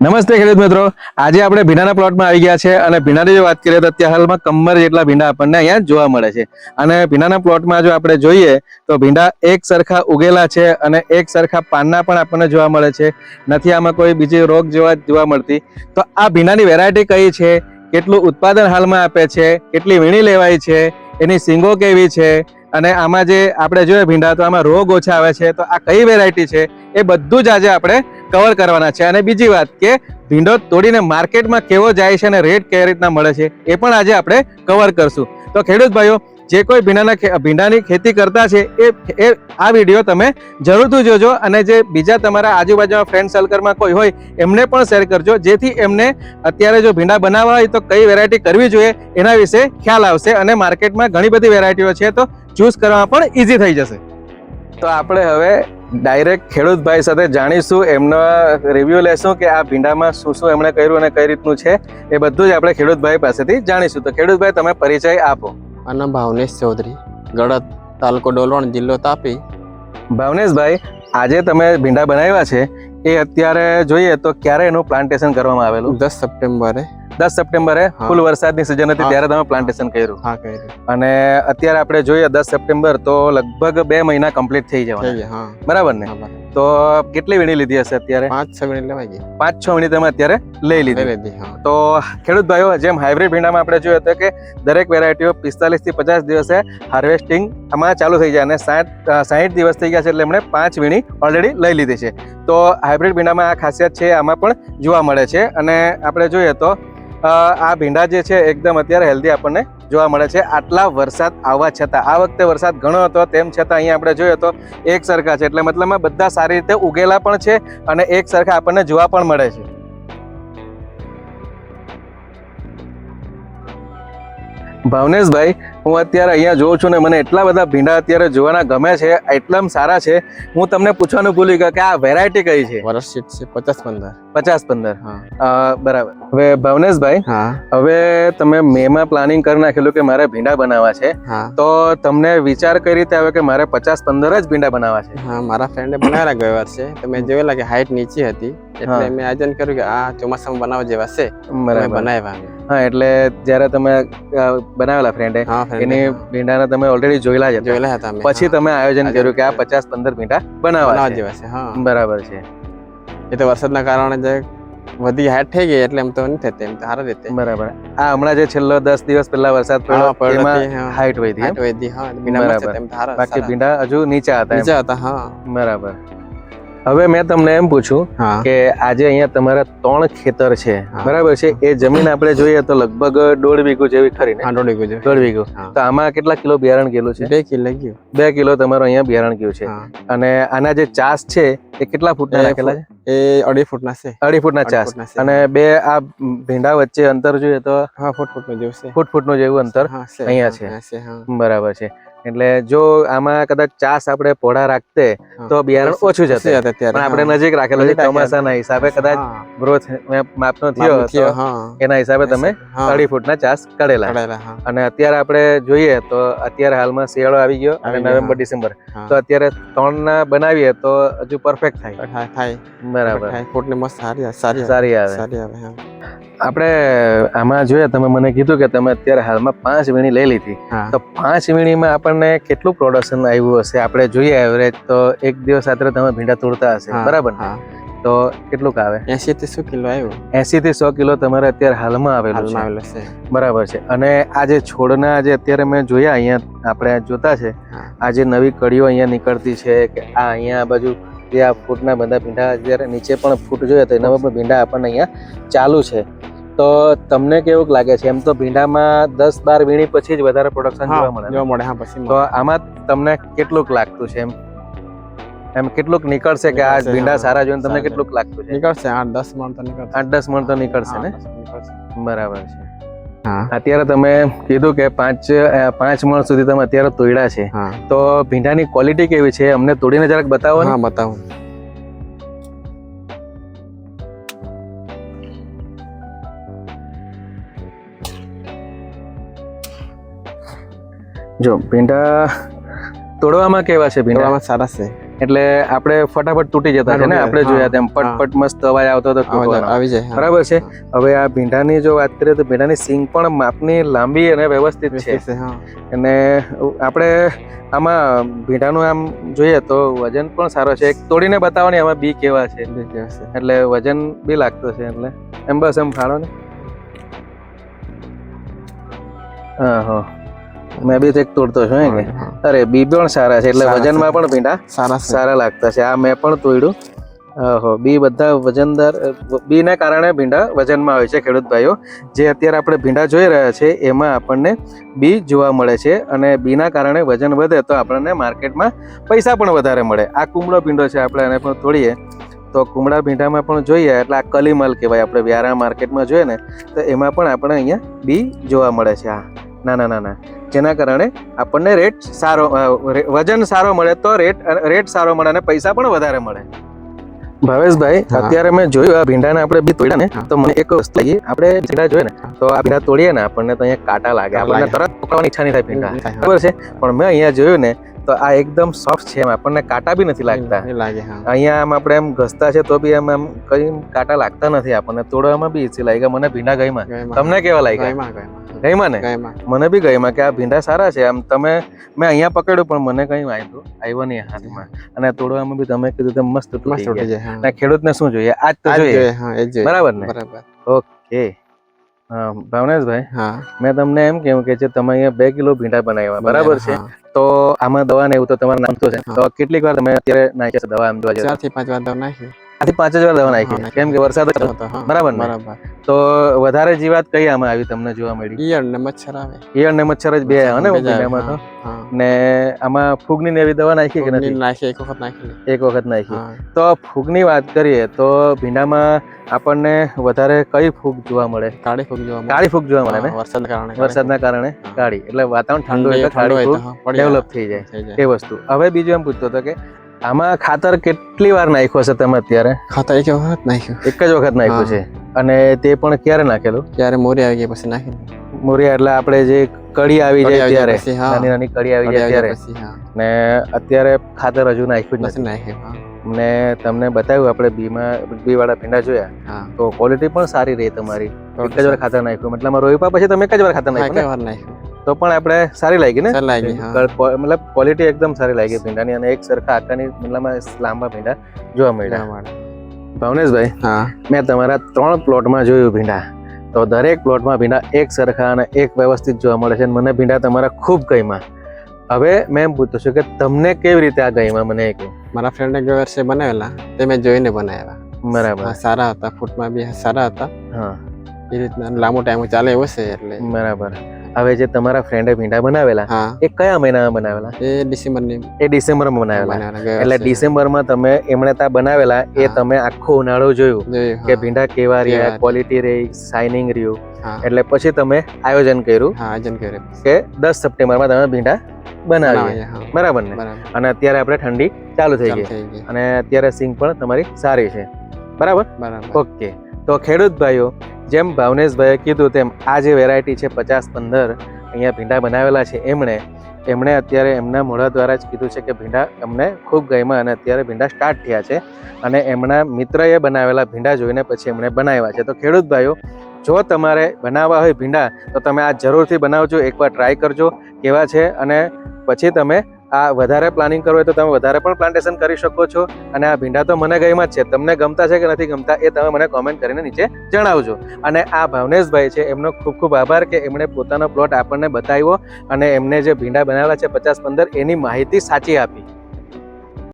નમસ્તે ખેડૂત મિત્રો. આજે આપણે ભીંડાના પ્લોટમાં આવી ગયા છે અને ભીંડાની જો વાત કરીએ તો અત્યારે હાલમાં કમર જેટલા ભીંડા આપણને અહીંયા જોવા મળે છે. અને ભીંડાના પ્લોટમાં જો આપણે જોઈએ તો ભીંડા એક સરખા ઉગેલા છે અને એક સરખા પાનના પણ આપણને જોવા મળે છે. નથી આમાં કોઈ બીજી રોગ જેવા જોવા મળતી. તો આ ભીંડાની વેરાયટી કઈ છે? કેટલું ઉત્પાદન હાલમાં આપે છે? કેટલી વીણી લેવાય છે? એની સિંગો કેવી છે? અને આમાં જે આપણે જોઈએ ભીંડા તો આમાં રોગ ઓછા આવે છે. તો આ કઈ વેરાયટી છે? એ બધું જ આજે આપણે કવર કરવાના છે. અને બીજી વાત કે ભીંડો તોડીને માર્કેટમાં કેવો જાય છે અને રેટ કઈ રીતના મળે છે, એ પણ આજે આપણે કવર કરશું. તો ખેડૂત ભાઈઓ, જે કોઈ ભીંડાના ભીંડાની ખેતી કરતા છે, એ એ, આ વીડિયો તમે જરૂરથી જોજો અને જે બીજા તમારા આજુબાજુના ફ્રેન્ડ સર્કલમાં કોઈ હોય, એમને પણ શેર કરજો. જેથી એમને અત્યારે જો ભીંડા બનાવવા હોય તો કઈ વેરાયટી કરવી જોઈએ, એના વિશે ખ્યાલ આવશે અને માર્કેટમાં ઘણી બધી વેરાયટીઓ છે, તો ચૂઝ કરવામાં પણ ઇઝી થઈ જશે. તો આપણે હવે ડાયરેક્ટ ખેડૂતભાઈ સાથે જાણીશું એમનો રિવ્યુ લેશું કે આ ભીંડામાં શું શું એમણે કર્યું અને કઈ રીતનું છે એ બધું જ આપણે ખેડૂતભાઈ પાસેથી જાણીશું. તો ખેડૂતભાઈ તમે પરિચય આપો. આના ભાવનેશ ચૌધરી ગળત તાલુકો ડોલવણ જિલ્લો તાપી. ભાવનેશભાઈ આજે તમે ભીંડા બનાવ્યા છે એ અત્યારે જોઈએ તો ક્યારે એનું પ્લાન્ટેશન કરવામાં આવેલું? દસ સપ્ટેમ્બરે. દસ સપ્ટેમ્બરે ફૂલ વરસાદની સિઝન હતી ત્યારે તમે પ્લાન્ટેશન કર્યું. હા કર્યું. અને અત્યારે આપણે જોઈએ દસ સપ્ટેમ્બર તો લગભગ બે મહિના કમ્પ્લીટ થઈ જવાના. બરાબર ને? તો કેટલી વીણી લીધી હશે અત્યારે? પાંચ છ વીણી લેવાઈ ગઈ. પાંચ છ વીણી તમે અત્યારે લઈ લીધી. તો ખેડૂત ભાઈઓ જેમ હાઇબ્રિડ ભીંડામાં આપણે જોયું હતું કે દરેક વેરાયટીઓ પિસ્તાલીસથી પચાસ દિવસે હાર્વેસ્ટિંગ આમાં ચાલુ થઈ જાય અને સાઠ સાહીઠ દિવસ થઈ ગયા છે એટલે એમણે પાંચ વીણી ઓલરેડી લઈ લીધી છે. તો હાઇબ્રિડ ભીંડામાં આ ખાસિયત છે આમાં પણ જોવા મળે છે. અને આપણે જોઈએ તો આ ભીંડા જે છે, એકદમ અત્યારે હેલ્ધી આપણને જોવા મળે છે. આટલા વરસાદ આવવા છતાં, આ વખતે વરસાદ ઘણો હતો, તેમ છતાં અહીંયા આપણે જોઈએ તો એક સરખા છે. એટલે મતલબમાં બધા સારી રીતે ઉગેલા પણ છે અને એક સરખા આપણને જોવા પણ મળે છે. ભાવનેશભાઈ હું અત્યારે અહીંયા જોઉં છું ને મને એટલા બધા ભીંડા અત્યારે જોવાના ગમે છે એટલા સારા છે. હું તમને પૂછવાનું ભૂલી ગયો કે આ વેરાયટી કઈ છે? વરસ છે પચાસ પંદર. પચાસ પંદર. બરાબર. હવે ભાવનેશભાઈ હવે તમે મેમાં પ્લાનિંગ કરી નાખેલું કે મારે ભીંડા બનાવવા છે. તો તમને વિચાર કઈ રીતે આવ્યો કે મારે પચાસ પંદર જ ભીંડા બનાવવા છે? હા મારા ફ્રેન્ડે બનાવેલા ગયા વર્ષે તો મેં જોયેલા કે હાઈટ નીચી હતી. એટલે મેં આયોજન કર્યું કે આ ચોમાસામાં બનાવવા જેવા છે બનાવ્યા હા એટલે જ્યારે તમે બનાવેલા ફ્રેન્ડે એની ભીંડાને તમે ઓલરેડી જોયેલા જ જોયેલા હતા પછી તમે આયોજન કર્યું કે આ પચાસ પંદર ભીંડા બનાવવા જેવા છે હા. બરાબર છે. એ તો વરસાદના કારણે જે વધી હાઈટ થઈ ગઈ એટલે એમ તો નહીં થતી એમ તો સારા રીતે. બરાબર. આ હમણાં જે છેલ્લો દસ દિવસ પહેલા વરસાદ પડ્યો એમાં હાઈટ વધી? હાઈટ વધી હા બરાબર. બાકી ભીંડા હજુ નીચા હતા નીચા હતા હા. બરાબર. હવે મેં તમને એમ પૂછું કે આજે અહીંયા તમારા ત્રણ ખેતર છે બરાબર છે? એ જમીન આપણે જોઈએ તો લગભગ દોઢ વીઘો જેવી ખરી ને? દોઢ વીઘો દોઢ વીઘો. તો આમાં કેટલા કિલો બિયારણ ગયેલું છે? બે કિલો ગયું. બે કિલો તમારો અહીંયા બિયારણ ગયું છે. અને આના જે ચાસ છે એ કેટલા ફૂટના એ નાખેલા છે? એ અઢી ફૂટના છે. અઢી ફૂટના ના ચાસ. અને બે આ ભીંડા વચ્ચે અંતર જોઈએ તો? હા ફૂટ ફૂટનું જેવું છે. ફૂટ ફૂટનું જેવું અંતર અહીંયા છે. બરાબર છે. એટલે જો આમાં કદાચ ચાસ આપણે પોળા રાખતે તો બિયારણ ઓછું જશે પણ આપણે નજીક રાખેલો છે ચોમાસાના હિસાબે કદાચ ગ્રોથ માપનો થયો માપનું થયું, તો હા. એના હિસાબે તમે. અઢી ફૂટના ચાસ કરેલા અને અત્યારે આપણે જોઈએ તો અત્યારે હાલમાં શિયાળો આવી ગયો અને નવેમ્બર ડિસેમ્બર. તો અત્યારે ત્રણ ના બનાવીએ તો હજુ પરફેક્ટ થાય. બરાબર. ફૂટની મસ્ત સારી સારી. સારી આવે. સારી આવે આપણે આમાં જોઈએ તમે મને કીધું કે તમે અત્યારે હાલમાં પાંચ વીણી લઈ લીધી. તો પાંચ વીણીમાં આપણને કેટલું પ્રોડક્શન આવ્યું હશે? આપણે જોઈએ એવરેજ તો એક દિવસ રાત્રે તમે ભીંડા તોડતા હશે. બરાબર ને? તો કેટલુંક આવે? એસી થી શું કિલો આવ્યું. એસી થી સો કિલો તમારે અત્યારે હાલમાં આવેલું આવેલો છે. બરાબર છે. અને આ જે છોડના જે અત્યારે મેં જોયા અહીંયા આપણે જોતા છે આ જે નવી કડીઓ અહીંયા નીકળતી છે કે આ અહીંયા આ બાજુ જે આ ફૂટના બધા ભીંડા જ્યારે નીચે પણ ફૂટ જોઈએ તો એનામાં પણ ભીંડા આપણને અહીંયા ચાલુ છે. તો તમને કેવું લાગે છે? એમ તો ભીંડામાં દસ બાર વીણી પછી જ વધારે પ્રોડક્શન જોવા મળે જોવા મળે હા પછી તો આમાં તમને કેટલુંક લાગતું છે એમ? એમ કેટલુંક નીકળશે કે આ ભીંડા સારા જોઈને તમને કેટલુંક લાગતું છે? નીકળશે આઠ દસ મણ તો નીકળશે. આઠ દસ મણ તો નીકળશે ને. બરાબર છે. અત્યારે તમે કીધું કે પાંચ પાંચ મણ સુધી તમે અત્યારે તોડ્યા છે. તો ભીંડાની ક્વોલિટી કેવી છે? અમને તોડીને જરાક બતાવો ને. હા બતાવો. જો ભીંડા તોડવામાં કેવા છે ભીંડામાં સારા છે. એટલે આપણે ફટાફટ તૂટી જતા છે ને? આપણે જોયા તેમ પટ પટપટ મસ્ત અવાજ આવતો હતો આવા જાય બરાબર છે? હવે આ ભીંડાની જો વાત કરીએ તો ભીંડાની સિંગ પણ માપની લાંબી અને વ્યવસ્થિત છે. અને આપણે આમાં ભીંડાનું આમ જોઈએ તો વજન પણ સારો છે. એક તોડીને બતાવો ને આમાં બી કેવા છે. એટલે વજન બી લાગતો છે એટલે. એમ બસ એમ ફાળો ને. હા હા. મેં બી તો એક તોડતો છું કે? અરે બી પણ સારા છે એટલે વજનમાં પણ ભીંડા સારા સારા લાગતા છે. આ મેં પણ તોડ્યું. ઓહો બી બધા વજનદાર બીના કારણે ભીંડા વજનમાં આવે છે ખેડૂત ભાઈઓ. જે અત્યારે આપણે ભીંડા જોઈ રહ્યા છે એમાં આપણને બી જોવા મળે છે અને બીના કારણે વજન વધે તો આપણને માર્કેટમાં પૈસા પણ વધારે મળે. આ કુમળો ભીંડો છે આપણે એને પણ તોડીએ. તો કુમળા ભીંડામાં પણ જોઈએ એટલે આ કલીમલ કહેવાય આપણે વ્યારા માર્કેટમાં જોઈએ ને તો એમાં પણ આપણે અહીંયા બી જોવા મળે છે. આ નાના નાના જેના કારણે આપણને રેટ સારો વજન સારો મળે તો રેટ રેટ સારો મળે અને પૈસા પણ વધારે મળે. ભાવેશભાઈ અત્યારે મેં જોયું આ ભીંડાને આપણે બી તોડ્યા ને તો મને એક વસ્તુ લાગી આપણે ભીંડા જોઈએ ને તો આ ભીંડા તોડીએ ને આપણને તો અહીંયા કાંટા લાગે. આપણને તરત પકડવાની ઈચ્છા નહીં થાય ભીંડા. બરાબર છે? પણ મેં અહીંયા જોયું ને તો આ એકદમ સોફ્ટ છે એમ. આપણને કાંટા બી નથી લાગતા. લાગે અહીંયા આમ આપણે એમ ઘસતા છે તો બી એમ આમ કઈ કાંટા લાગતા નથી આપણને. તોડવામાં બી ઈચ્છી લાગ્યા મને ભીંડા ગઈમાં તમને કેવા લાગ્યા. ગઈમાં ને? મને બી ગઈમાં કે આ ભીંડા સારા છે. આમ તમે મેં અહીંયા પકડ્યું પણ મને કઈ વાંધો આવ્યો નહીં હાથમાં. અને તોડવામાં બી તમે કીધું તેમ મસ્ત મસ્ત ઉઠી જાય અને ખેડૂતને શું જોઈએ? આજ તો જોઈએ. બરાબર ને? બરાબર. ઓકે. ભાવનેશભાઈ હા. મેં તમને એમ કેવું કે જે તમે અહીંયા બે કિલો ભીંડા બનાવ્યા બરાબર છે? તો આમાં દવા ને એવું તો તમારે નાખતું છે. તો કેટલીક વાર તમે અત્યારે નાખ્યા છે દવા એમ જોવા? ચારથી પાંચ વાર દવા નાખી. આથી પાંચ જ વાર દવા નાખી. કેમ કે વરસાદ હતો. બરાબર બરાબર. તો વધારે જીવાત કઈ આમાં આવી તમને જોવા મળી? ઈયળ ને મચ્છર આવે. ઈયળ ને મચ્છર જ બે આવે ને ભીંડામાં તો. ને આમાં ફૂગની ને એવી દવા નાખી કે નથી? નાખી એક વખત નાખી એક વખત નાખી. તો ફૂગની વાત કરીએ તો ભીંડામાં આપણને વધારે કઈ ફૂગ જોવા મળે? કાળી ફૂગ જોવા મળે. કાળી ફૂગ જોવા મળે ને? વરસાદના કારણે કાળી વરસાદના કારણે કાળી. એટલે વાતાવરણ ઠંડુ એટલે કાળી ફૂગ ડેવલપ થઈ જાય. એ વસ્તુ. હવે બીજું એમ પૂછતો હતો કે આમાં ખાતર કેટલી વાર નાખ્યું હશે તમે અત્યારે? ખાતર એક વખત નાખ્યું. એક જ વખત નાખ્યું છે. અને તે પણ ક્યારે નાખેલું? ત્યારે મોરી આવી ગયા પછી નાખેલું મોરિયા એટલે આપણે જે કડી આવી જાય ત્યારે. નાની નાની કડી આવી જાય ત્યારે. ને અત્યારે ખાતર હજુ નાખ્યું જ નથી. નાખ્યું ને તમને બતાવ્યું આપણે બીમાં બી વાળા ભીંડા જોયા. તો ક્વોલિટી પણ સારી રહી તમારી. એક જ વાર ખાતર નાખ્યું. મતલબ રોઈપા પછી તમે એક જ વાર ખાતર નાખ્યું નાખ્યું. તો પણ આપણે સારી લાગી ને? લાગી, મતલબ ક્વોલિટી એકદમ સારી લાગી ભીંડાની અને એક સરખા આકારની મતલબમાં લાંબા ભીંડા જોવા મળ્યા. ભવનેશભાઈ હા. મેં તમારા ત્રણ પ્લોટમાં જોયું ભીંડા. તો દરેક પ્લોટમાં ભીંડા એક સરખા અને એક વ્યવસ્થિત જોવા મળે છે અને મને ભીંડા તમારા ખૂબ ગયમાં હવે મેં એમ પૂછું છું કે તમને કેવી રીતે આ ગયમાં મને એક મારા ફ્રેન્ડે ગયા વર્ષે બનાવેલા તે મેં જોઈને બનાવ્યા. બરાબર. હા, સારા હતા ફૂટમાં બી સારા હતા. હા. એ રીતના લાંબો ટાઈમ ચાલે એવો છે એટલે. બરાબર. હવે જે તમારા ફ્રેન્ડે ભીંડા બનાવેલા એ કયા મહિનામાં બનાવેલા? એ ડિસેમ્બરની. એ ડિસેમ્બરમાં બનાવેલા. એટલે. ડિસેમ્બરમાં તમે એમણે ત્યાં બનાવેલા એ તમે આખો ઉનાળો જોયું કે ભીંડા કેવા રહ્યા કેવા ક્વોલિટી રહી શાઇનિંગ રહ્યું. એટલે પછી તમે આયોજન કર્યું આયોજન કર્યું. કે દસ સપ્ટેમ્બરમાં તમે ભીંડા બનાવીએ. બરાબર ને? અને અત્યારે આપણે ઠંડી ચાલુ થઈ ગઈ. થઈ ગઈ. અને અત્યારે સિંગ પણ તમારી સારી છે. બરાબર? બરાબર. ઓકે. તો ખેડૂત ભાઈઓ, જેમ ભાવનેશભાઈએ કીધું તેમ આ જે વેરાયટી છે પચાસ પંદર, અહીંયા ભીંડા બનાવેલા છે એમણે. એમણે અત્યારે એમના મોઢા દ્વારા જ કીધું છે કે ભીંડા અમને ખૂબ ગમ્યા અને અત્યારે ભીંડા સ્ટાર્ટ થયા છે. અને એમના મિત્રએ બનાવેલા ભીંડા જોઈને પછી એમણે બનાવ્યા છે. તો ખેડૂત ભાઈઓ, જો તમારે બનાવવા હોય ભીંડા, તો તમે આ જરૂરથી બનાવજો, એકવાર ટ્રાય કરજો, કેવા છે અને પછી તમે આ વધારે પ્લાનિંગ કરવું હોય તો તમે વધારે પણ પ્લાન્ટેશન કરી શકો છો. અને આ ભીંડા તો મને ગયમાં જ છે. તમને ગમતા છે કે નથી ગમતા એ તમે મને કોમેન્ટ કરીને નીચે જણાવજો. અને આ ભાવનેશભાઈ છે, એમનો ખૂબ ખૂબ આભાર કે એમણે પોતાનો પ્લોટ આપણને બતાવ્યો અને એમને જે ભીંડા બનાવેલા છે પચાસ પંદર, એની માહિતી સાચી આપી.